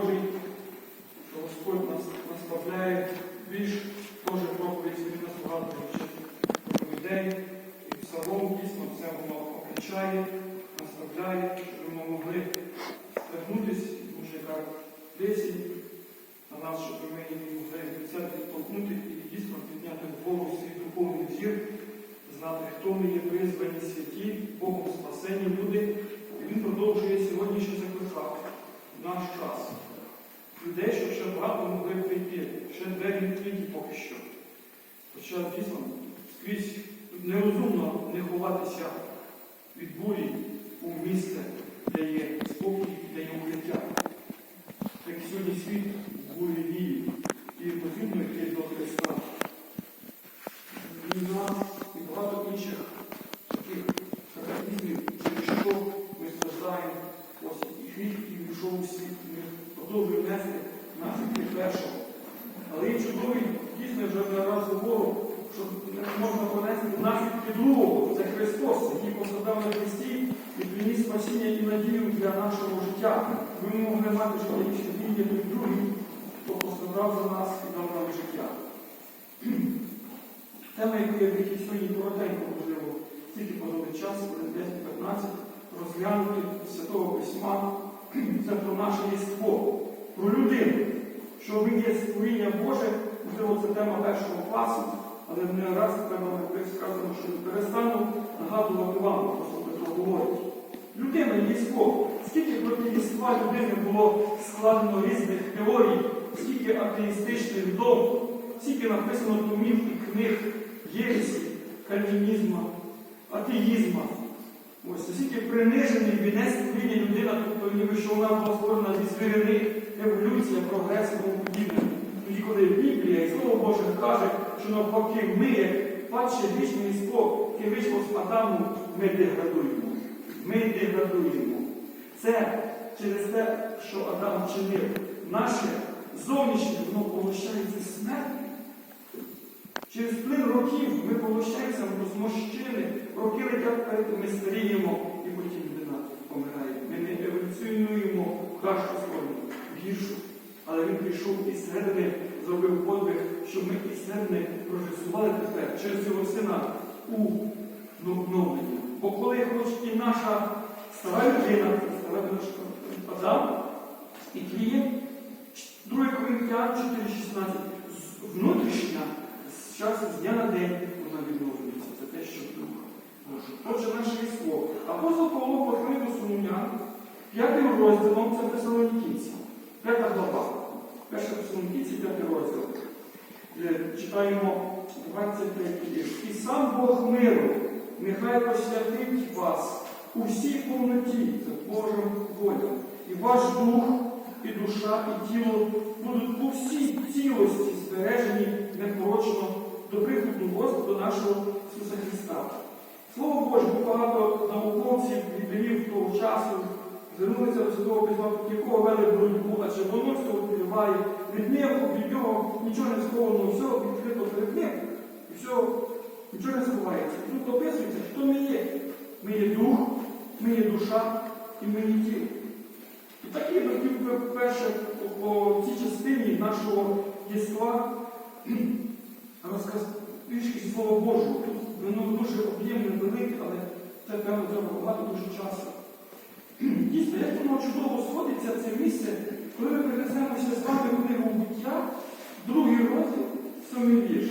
Божий, що Господь нас наставляє більш теж проповідь від нас багато проповідей. І псалом дійсно це воно окричає, наставляє, щоб ми могли звернутися, може яка песень на нас, щоб ми її могли від себе відтолкнути і дійсно підняти вгору свій духовний зір, знати, хто ми є призвані святі, Богом спасені люди. І він продовжує сьогодні ще закликати наш час. Людей, щоб ще багато могли прийти, ще двері відкриті поки що. Хоча дійсно скрізь нерозумно не ховатися від бурі у місце, де є спокій, де є укриття. Так сьогодні світ в бурі вії і потрібно йти до Христа. Війна і багато інших таких катаклізмів, через що ми страждаємо. Ось і гріх, і війшов у світ, ми готові нести наслідки першого. Але є чудовий, дійсно вже не раз говорю, що не можна понести наслідки другого. Це Христос, який пострадав на Христі і приніс спасіння і надію для нашого життя. Ми могли мати життя більше він є той другий, хто пострадав за нас і дав нам життя. Тема, сьогодні коротенько, можливо, тільки подали час, хвилин 10-15, розглянути Святого Письма, це про наше єство, про людину, що ми є створіння Боже, можливо, це тема першого класу, але не раз треба сказано, що не перестану нагадувати вам, просто Петро говорить. Людина єство. Скільки проти єства людини було складено різних теорій, скільки атеїстичних догм, скільки написано томів і книг єресі, кальвінізму, атеїзму. Ось скільки принижений вінець створіння людина, тобто ніби що вона була створена зі звірини, еволюція, прогрес і тому подібне. Тоді, коли Біблія і Слово Боже каже, що навпаки ми, як падше вічне єство, яке вийшло з Адаму, ми деградуємо. Ми деградуємо. Це через те, що Адам вчинив. Наше зовнішнє, воно поглощається смертю. Через плин років ми поглощаємося в розмощини, роки летять ми старіємо і потім людина помирає. Ми не еволюціонуємо в кращу сторону, в гіршу. Але він прийшов із середини, зробив подвиг, щоб ми із середини прожисували тепер через цього сина у вновлення. Бо коли хоч і наша стара людина, стара наша Адам і тліє, 2 Коринтян 4,16, внутрішня часу з дня на день вона відновлюється. Це те, що дух Отже, наше єство. Апостол Павло до Солом'ян, п'ятим розділом це Фесалонікійці. П'ята глава. Перша Фесалонікійці, п'ятий розділ. Е, Читаємо 23 вірш. І сам Бог миру, нехай посвятить вас у всій повноті, це Божим волям. І ваш дух, і душа, і тіло будуть у всій цілості збережені непорочно до приходу Господа нашого Ісуса Христа. Слово Боже, бо багато науковців віддалів того часу звернулися до Святого Письма, якого вели боротьбу, адже воно все відкриває. Від нього, від нього нічого не сховано, все відкрито перед ним. І все, нічого не сховається. Тут описується, хто ми є. Ми є дух, ми є душа і ми є тіло. І так я хотів би перше по цій частині нашого єства розказ трішки Слова Божого. Тут воно дуже об'ємне, велике, але це певно треба багато дуже часу. Дійсно, як воно чудово сходиться це місце, коли ми перенесемося з вами в книгу буття, другий розділ, сьомий вірш.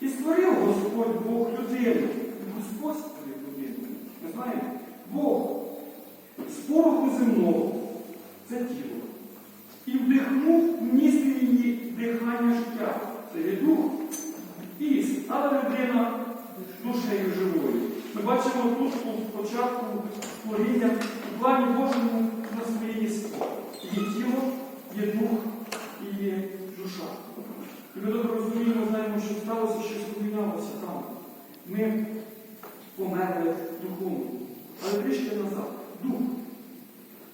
І створив Господь Бог людину. Господь створив людину. Ми знаємо, Бог з пороху земного це тіло. І вдихнув в місті її дихання життя. Це є дух. І стала людина душею живою. Ми бачимо тут у початку творіння у плані Божому на своє єство. Є тіло, є дух і є душа. І ми добре розуміємо, знаємо, що сталося, щось помінялося там. Ми померли духовно. Але трішки назад. Дух.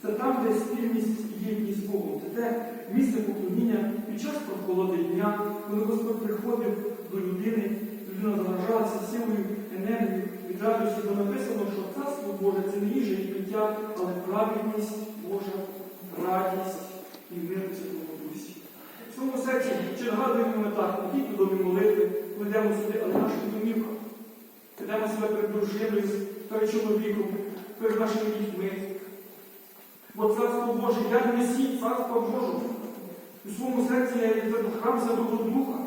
Це там, де спільність єдність з Богом. Це те місце поклоніння під час прохолоди дня, коли Господь приходив до людини, людина заражалася силою, енергією, від радості, бо написано, що царство Боже це не їжа і пиття, але праведність Божа, радість і нагадуємо ми так, в домі молитви, йдемо сюди, але в наших домівках. Ведемо себе перед дружиною, перед чоловіком, перед нашими дітьми. Бо царство Боже, я несіть царство Божого. У своєму серці я є храм Святого Духа.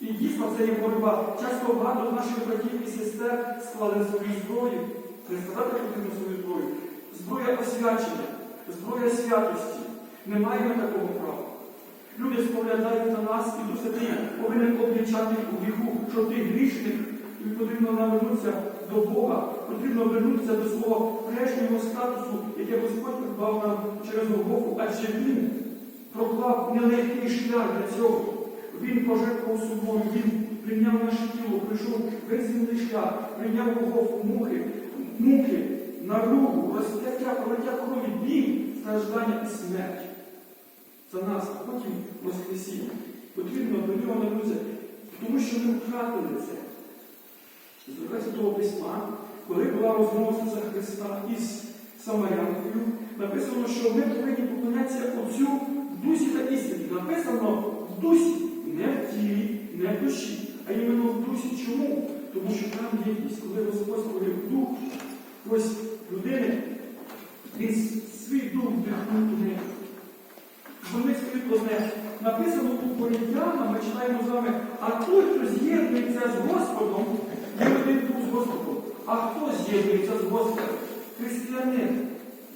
І дійсно це є боротьба. Часто багато наших братів і сестер склали свою зброю. Не сказати потрібно свою зброю. Зброя освячення, зброя святості. Не маємо такого права. Люди споглядають на нас і до святий повинен обличати у гріху, що ти грішник, і потрібно навернутися до Бога, потрібно вернутися до свого прежнього статусу, яке Господь придбав нам через Голгофу, адже Він проклав нелегкий шлях для цього. Він пожертвував собою, він прийняв наше тіло, прийшов весь земний шлях, прийняв Голгофу, муки, муки, наругу, розп'яття, пролиття крові, біль, страждання і смерть за нас, а потім Воскресіння. Потрібно до нього навернутися, тому що ми втратили це. З Святого Письма, коли була розмова Ісуса Христа із Самарянкою, написано, що ми повинні поклонятися Отцю в дусі та істині. Написано в дусі, не в тілі, не в душі, а іменно в дусі. Чому? Тому що там єдність, коли Господь створив дух, ось людини, він свій дух вдихнув неї. Вони світло не написано у Корінтянам, ми читаємо з вами, а той, хто з'єднується з Господом, є один дух з Господом. А хто з'єднується з Господом? Християнин,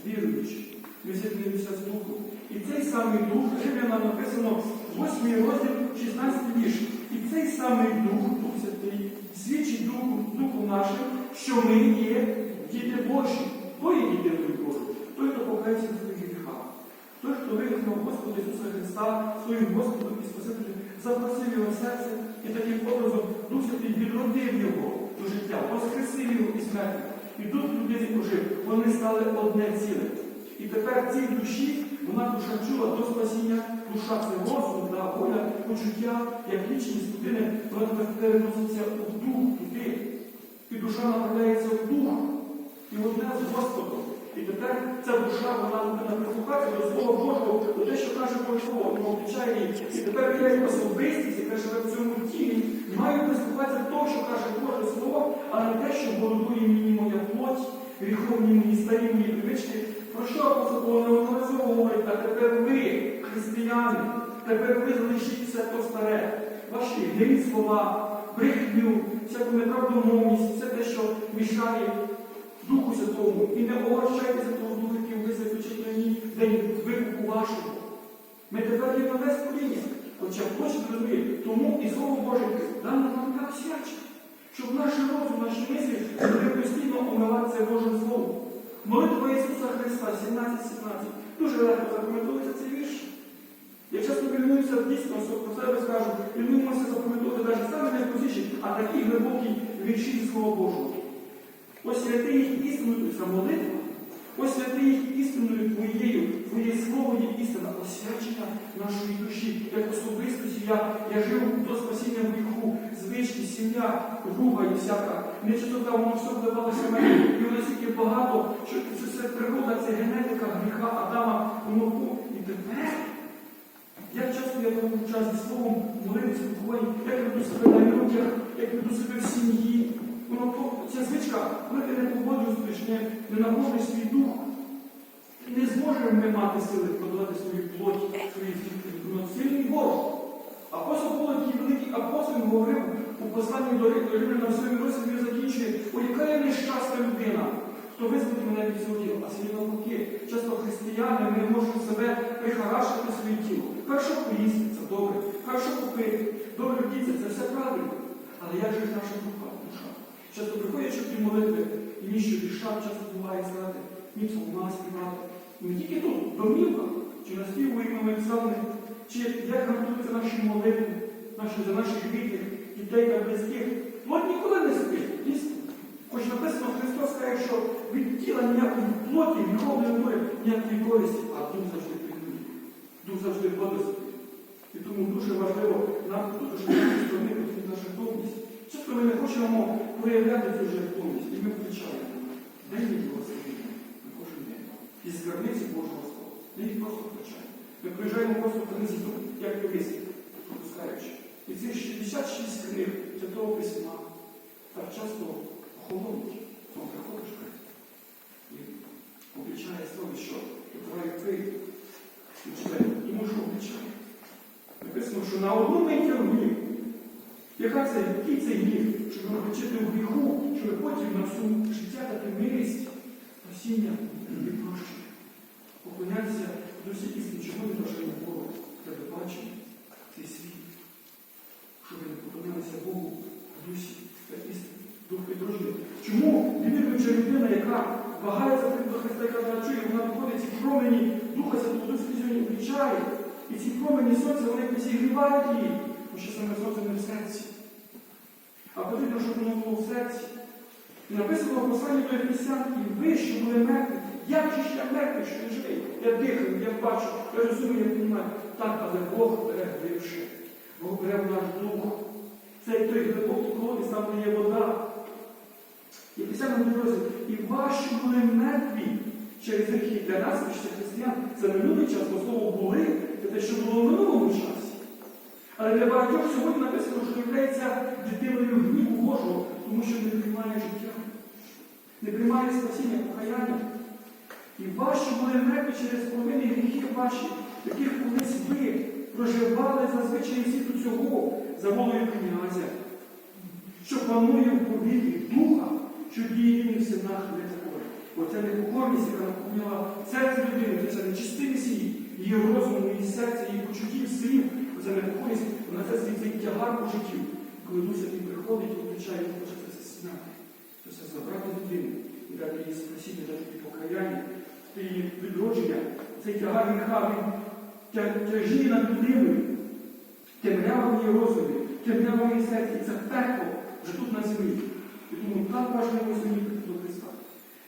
віруючий. Ми з'єднуємося з Духом. І цей самий дух, Римлянам написано 8 розділ, 16 вірш. І цей самий дух, Дух Святий, свідчить Духу, Духу нашим, що ми є діти Божі. Хто є дітиною Божою? Той, хто покається в своїх гріхах. Той, хто визнав Господа Ісуса Христа своїм Господом і Спасителем, запросив його серце і таким образом Дух Святий відродив його до життя, воскресив його і смерті. І дух людини прожив. Вони стали одне ціле. І тепер цій душі, вона душа чула до спасіння, душа це розум, да, воля, почуття, як лічність людини, вона тепер переноситься у дух туди. І душа направляється в дух. І одне з Господом. І тепер ця душа, вона повинна прислухатися до Слова Божого, до те, що каже Боже Слово, воно включає її. І тепер я як яка живе в цьому тілі, маю прислухатися до того, що каже Боже Слово, а не те, що бородує мені моя плоть, гріховні мої старі мої привички. Про що апостол неодноразово говорить, а тепер ви, християни, тепер ви залишіть то старе, ваші грі слова, брехню, всяку неправдомовність, все те, що мішає Духу Святому, і не огорчайтеся того духу, який ви заключить мені день викупу вашого. Ми тепер є нове створіння. Хоча хочете розуміти, тому і Слово Боже дано нам так свяче, щоб наш розум, наші мислі могли постійно омиватися Божим Словом. Молитва Ісуса Христа 17-17. Дуже легко запам'ятовується цей вірш. Я часто вільнуюся дійсно, про себе скажу, вільнуємося запам'ятовувати навіть саме найпростіші, а такі глибокі вірші Слова Божого. Ось святи їх це молитва, ось святи їх істиною твоєю, твоє слово є істина, освячення нашої душі, як особистості я, я жив до спасіння гріху, звички, сім'я, руга і всяка. Нечистота, воно все вдавалося мені. І воно стільки багато, що це все природа, це генетика гріха Адама, воно. І тепер. Як часто я проводжу час зі словом молитися спілкуванні, як веду себе на людях, як веду себе в сім'ї. Воно ця звичка, коли ти не погоджуєш, не, нагодиш свій дух, не зможемо ми мати сили подолати свою плоть, свої ну, сильний ворог. Апостол Павло, який великий апостол, говорив у посланні до Римлян на своєму році, він закінчує, о, яка я нещасна людина, хто визволить мене від цього тіла. А свій навпаки, часто християни ми можемо себе прихарашити своє тіло. Перше поїсти, це добре, перше попити, добре вдіться, це все правильно. Але як же ж наша душа? Часто приходять ті молитви, і ніщо душа часто буває сказати, ні псалма співати. Не тільки тут, в домівках, чи наспівуємо ми псалми, чи як гартуються наші молитви, наші, за наших рідних, дітей та близьких. Плоть ніколи не спить. Хоч написано, Христос каже, що від тіла ніякої плоті, гріхов не буде ніякої користі, а дух завжди піднує. Дух завжди бодрствує. І тому дуже важливо нам тут, що потрібна наша жертовність. Часто ми не хочемо проявляти цю жертовність, і ми включаємо. День благословення на кожен день. Із скарбниці Божого Слова. Їх просто включаємо. Ми приїжджаємо просто принизу, як туристи. пропускаючи. І ці 66 книг Святого Письма так часто охолонуть. Вам приходиш і облічає слово, що твоє відкрити. І читає, тому що облічає. Написано, що на одну мить. Яка це, який це гнів, щоб вчити у гріху, щоб потім на всю життя дати милість, спасіння і прощення. Поклонятися досі істині, чому не бажаємо Богу, тебе бачимо цей світ, щоб ми поклонялися Богу в дусі та істині, дух підродження. Чому невіруюча людина, яка вагається до Христа, яка чує, вона виходить ці промені Духа Святого сьогодні включає, і ці промені сонця, вони зігрівають її, тому що саме сонце не в серці. А потрібно, щоб воно було в серці. І написано в посланні до Ефесян, і ви, що були мертві. Як же ж я мертвий, що не живий? Я дихаю, я бачу, я розумію, я розумію. Так, але Бог бере гливше. Бог бере в наш дух. Це як той глибокий колодязь, там є вода. І після говорить, і ваші були мертві через гріхи. Для нас, ще християн, це минулий час, бо слово були, це те, що було в минулому часі. Але для багатьох сьогодні написано, що являється дитиною гніву Божого, тому що не приймає життя, не приймає спасіння, покаяння. І ваші були мертві через провини гріхи ваші, яких колись ви проживали зазвичай світу цього за волею князя, що панує в повітрі духа, що діє він в синах не такої. Оця непокорність, яка наповнила серце людини, це нечистивість її, її розуму, її серця, її почуттів, слів, оця непокорність, вона це свій тягар по життю. Коли Дух Святий приходить включає, він хоче це все зняти. Це забрати людину і дати їй спасіння, дати їй покаяння, її відродження. Цей тягар гріха, він тяжіє над людиною, темрява в її розумі, темрява в її серці. Це пекло вже тут на землі. І тому так важливо сьогодні до Христа.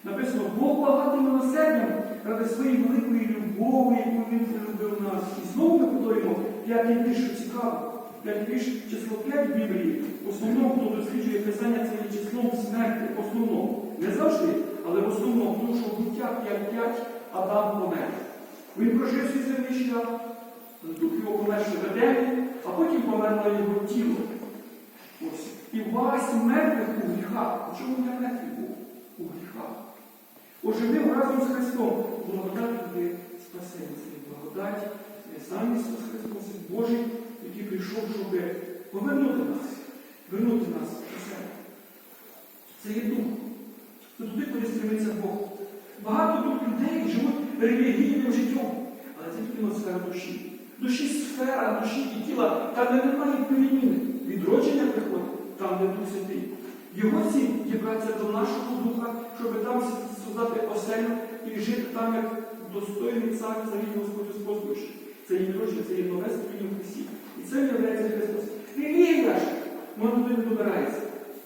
Написано, Бог багатим милосердям ради своєї великої любові, яку він полюбив нас. І знову ми повторюємо п'ятий вірш, що цікаво. П'ятий вірш, число 5 в Біблії. В основному, хто досліджує Писання, це є числом смерті. В основному. Не завжди, але в основному, тому що буття 5-5 Адам помер. Він прожив свій земний шлях, дух його помер в а потім померло його тіло. Ось. І вас мертвих у гріхах. Чому я мертвий був? У гріхах. Оживив разом з Христом. Благодать туди спасення. Це благодать, сам Ісус Христос, Син Божий, який прийшов, щоб повернути нас, вернути нас до себе. Це є дух. Це туди, куди стремиться Бог. Багато тут людей живуть релігійним життям, але це тільки сфера душі. Душі сфера, душі і тіла, там де немає переміни. Відродження приходить, там, де Дух Святий. Його ціль дібратися до нашого духа, щоб там создати оселю і жити там, як достойний цар, царів Господь Господь. Це є відродження, це є нове в Христі. І це є Христос. Релігія ж, воно туди не добирається.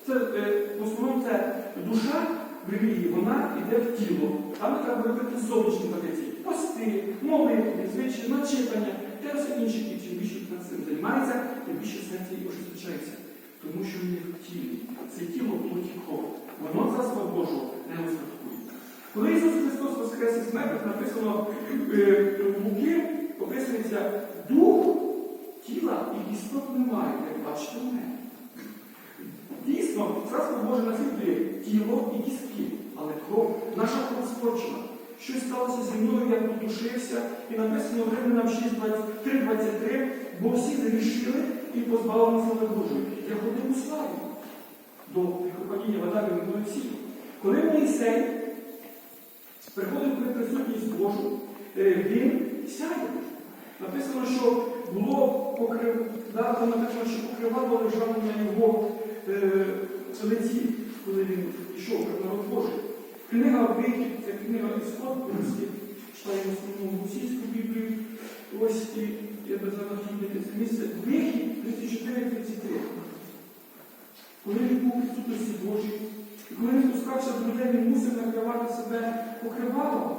Це, е, в основному це душа в релігії, вона йде в тіло. Там треба робити зовнішні традиції. Пости, молитви, звичаї, начитання, те все інше. І чим більше цим займається, тим більше серце його ожесточається. Тому що він є в тілі. Це тіло плоті кров. Воно царство Божого не успадкує. Коли Ісус Христос воскрес із мертвих, написано е, в Луки, описується дух тіла і істот немає, як бачите мене. Дійсно, царство Боже наслідує тіло і кістки, але кров, наша кров спорчена. Щось сталося зі мною, я подушився, і написано в Римлянам 6.23, бо всі зарішили і позбавлені слави Божої. Я ходив у славі до прихопадіння в Адамі молодці. Коли Моїсей приходив при присутність Божу, е, він сяє. Написано, що було покрив, да, написано, що покривало лежало на його е, лиці, коли він йшов як народ Божий. Книга Вихід, це книга Ісход, читаємо основну російську Біблію. Ось і я би зараз хотів це місце. Вихід 34-33. Коли він був присутності Божій, і коли він спускався до людей, він мусив накривати себе покривалом.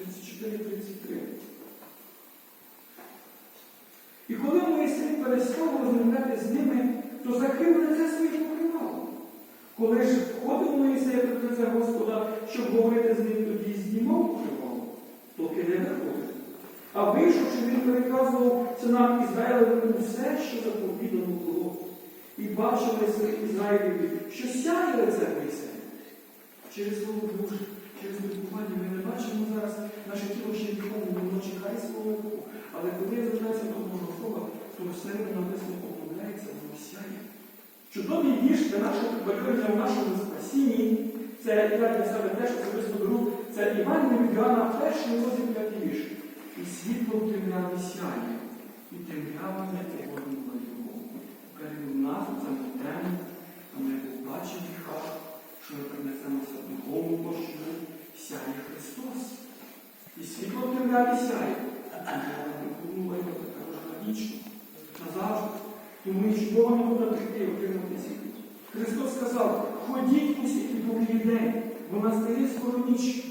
34-33. І коли Моїсей перестав розмовляти з ними, то закрив лице своїх покривалом. Коли ж входив Моїсей перед лице Господа, щоб говорити з ним, тоді знімав покривало, поки не виходив. А вийшовши, він переказував синам Ізраїлевим усе, що заповідано було. І бачили сини Ізраїлеві, що сяє лице Моїсея. Через Боже, через випробування ми не бачимо зараз наше тіло ще нікому, воно чекає свого року. Але коли я звертаюся до Божого то все написано обновляється, воно сяє. Чудовий вірш для нашого побажання в нашому спасінні, це я для себе теж особисто беру, це Іван Невідіана, перший розділ п'ятий вірш. І світло в темряві сяє, і темрява не погодила його. Перед нас цьому темі, а ми побачимо гріха, що ми принесемося духовну борщу, сяє Христос. І світло в темряві сяє, погодила його така вічно, назавжди. Тому нічого не буде прийти отримати світло. Христос сказав, ходіть усі і добрий день, бо настає скоро ніч.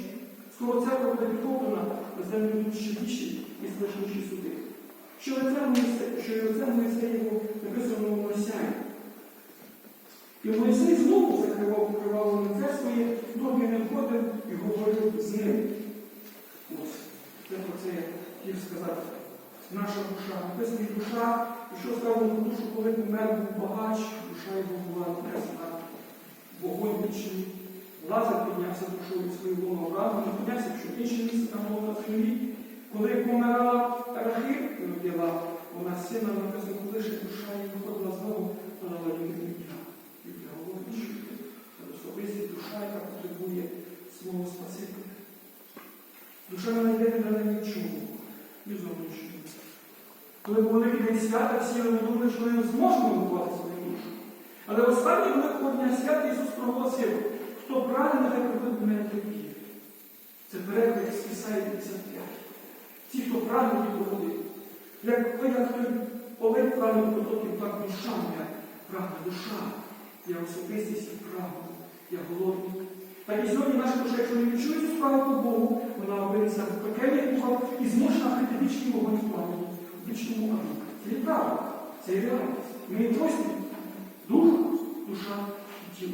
Скоро церква буде відкоплена, на землю більші і страшніші суди. Що лице Моїсе, що і лице Моїсе його написано в Мойсяї. І Мойсей знову закривав покривало лице своє, доки не входив і говорив з ним. Ось, це про це я хотів сказати. Наша душа, написано і душа, і що сказано про душу, коли помер був багач, душа його була написана. Вогонь. Лазар піднявся душою луного рану, не піднявся, що інше місце там було на землі. Коли помирала Рахиль, родила, вона сина написано, коли ще душа її виходила знову, вона дала йому головніше. Особистість душа, яка потребує свого Спасителя. Душа не від мене нічого, ні зовнішнього. Коли був великий день свята, всі вони думали, що ми зможемо виховати свою душу. Але в останній великого дня свята Ісус проголосив, хто прагне, нехай приходить до мене тільки. Це переклад з Ісаї 55. Ті, хто прагне, ті проходить. Як, як той Олег прагне потоків, так душа моя прагне душа. Я особистість і прагну, я голодний. Так і сьогодні наша душа, якщо не відчує цю справу по Богу, вона опиниться в пекельних духах і змушена вхити вічний вогонь пламені, в вічному аду. Це є правда, це є реальність. Ми є тросні. Дух, душа і тіло.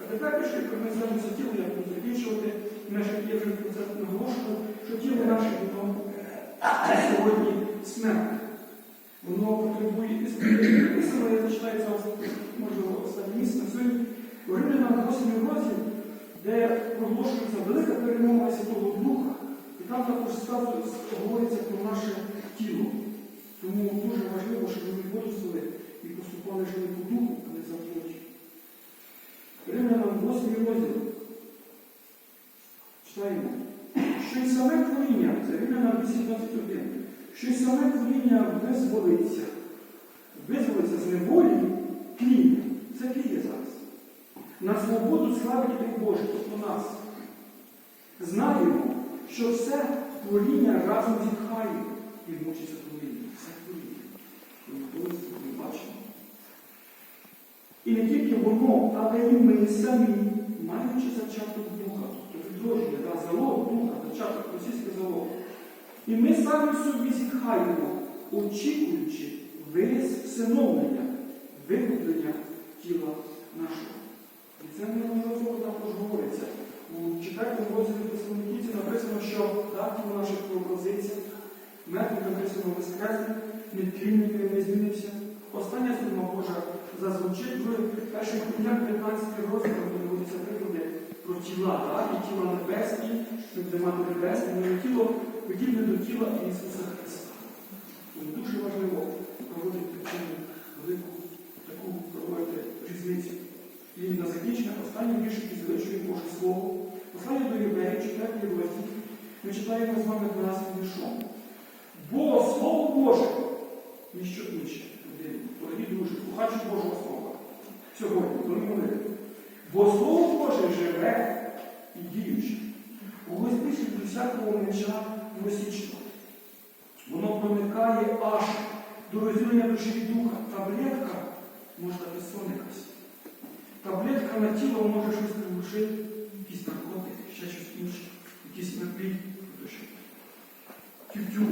А тепер пішли принесемося тіло, як будемо закінчувати. Наше я вже про наголошував, що тіло наше воно сьогодні смерть. Воно потребує. Написано, я зачитаю можливо останнє місце сьогодні. У Римлянам 8 розділ, де проголошується велика перемога Святого Духа, і там також говориться про наше тіло. Тому дуже важливо, щоб ми виростили і поступали жили по духу, а не за плоті. Римлянам 8 розділ. Читаємо. Що й саме творіння, це Римлянам 8.21, що саме творіння визволиться. Визволиться з неволі тління. Це тліє зараз. На свободу слави дітей Божих, тобто нас. Знаємо, що все творіння разом зітхає і мучиться творіння. Все творіння. І не тільки воно, але і ми самі, маючи зачаток духа, тобто відродження, да, залог духа, зачаток російське залог. І ми самі собі зітхаємо, очікуючи виріс всиновлення, викуплення тіла нашого. І це неможливо також говориться. У четвертому розділі Посланниківці написано, що так тіло наше пропозиція, мертвий написано воскресне, нетлінники не змінився. Остання слова Божа зазвучить в перших книгах 15 розділах, де говориться приклади про тіла, так? і тіла небесні, що мати небесне, але тіло подібне до тіла Ісуса Христа. Тому дуже важливо проводити цю велику таку проводити різницю. І на закінчення останній вірш, який звичує Боже Слово. Послання до Євреїв, 4 розділ, ми читаємо з вами 12 віршом. Бо Слово Боже, ніщо інше. Дорогі друзі, слухачі Божого Слова. Сьогодні, коли молити. Бо Слово Боже живе і діюче. Гостить до всякого меча двосічного. Воно проникає аж до розділення душі і духа. Таблетка сон якась. Таблетка на тіло може щось приглушити, якісь наркотики, ще щось інше, якісь напій, тютю.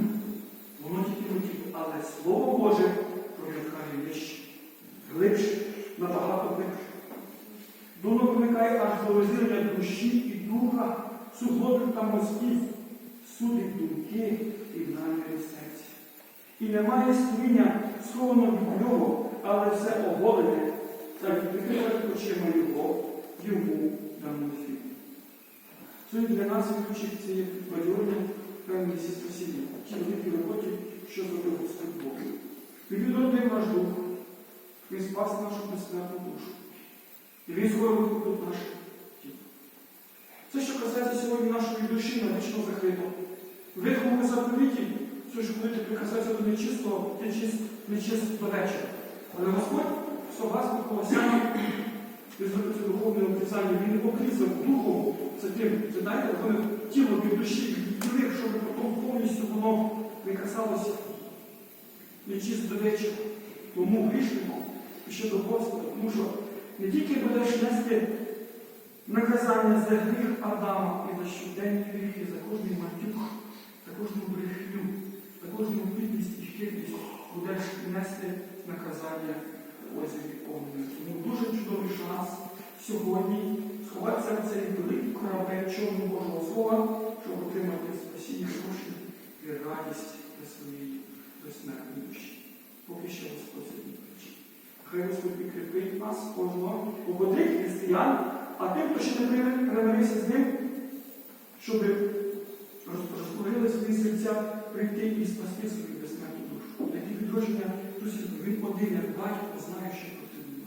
Воно тільки на тіло. Але Слово Боже проникає вище, глибше, набагато глибше. Воно проникає аж до розділення душі і духа, суглобів та мозків, судить думки і наміри серця. І немає створіння сховано від нього, але все оголене, і очима його, йому дамо фільм. Сьогодні для нас виключить це є підбадьорення певні спасіння, великі роботи, що зробив Господь Бог. Він відродив наш дух, він спас нашу безсмертну душу. І він скоро викупив наше тіло. Це, що касається сьогодні нашої душі, навічно закрито. Виховали заповіті, це ж будете прикасатися до нечистого, нечист, до вечора. Але Господь согласно Колосянам, і зробив це духовне описання, він обрізав духом це тим, знаєте, вони тіло від душі відділив, щоб потім повністю воно не касалося нечист вечора. Тому грішнику ще до Господа, тому що не тільки будеш нести наказання за гріх Адама і за щоденні гріхи, за кожний матюк, за кожну брехню, за кожну бідність і хитрість будеш нести наказання озері Огнене. Тому дуже чудовий шанс сьогодні сховатися в цей великий корабель чорного Божого Слова, щоб отримати спасіння душі і радість для своєї безсмертної душі. Поки що Господь сьогодні. Хай Господь підкріпить нас кожного, ободрить християн, а тим, хто ще не при- примирився з ним, щоб свої серця, прийти і спасти свою безсмертну душу. Такі відродження друзі, він один, як батько, знає, що потрібно.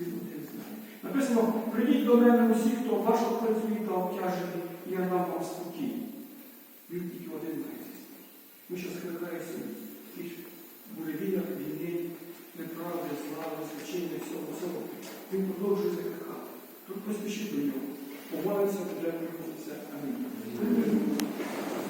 Він один знає. Написано, прийдіть до мене усі, хто важко працює та обтяжений, і я дам вам спокій. Він тільки один знає. цей. Ми що схиляємося в тих буревіях, війни, неправди, слави, злочиння, всього, всього. Він продовжує закликати. Тут поспішіть до нього. Помолиться, вже приходиться. Амінь.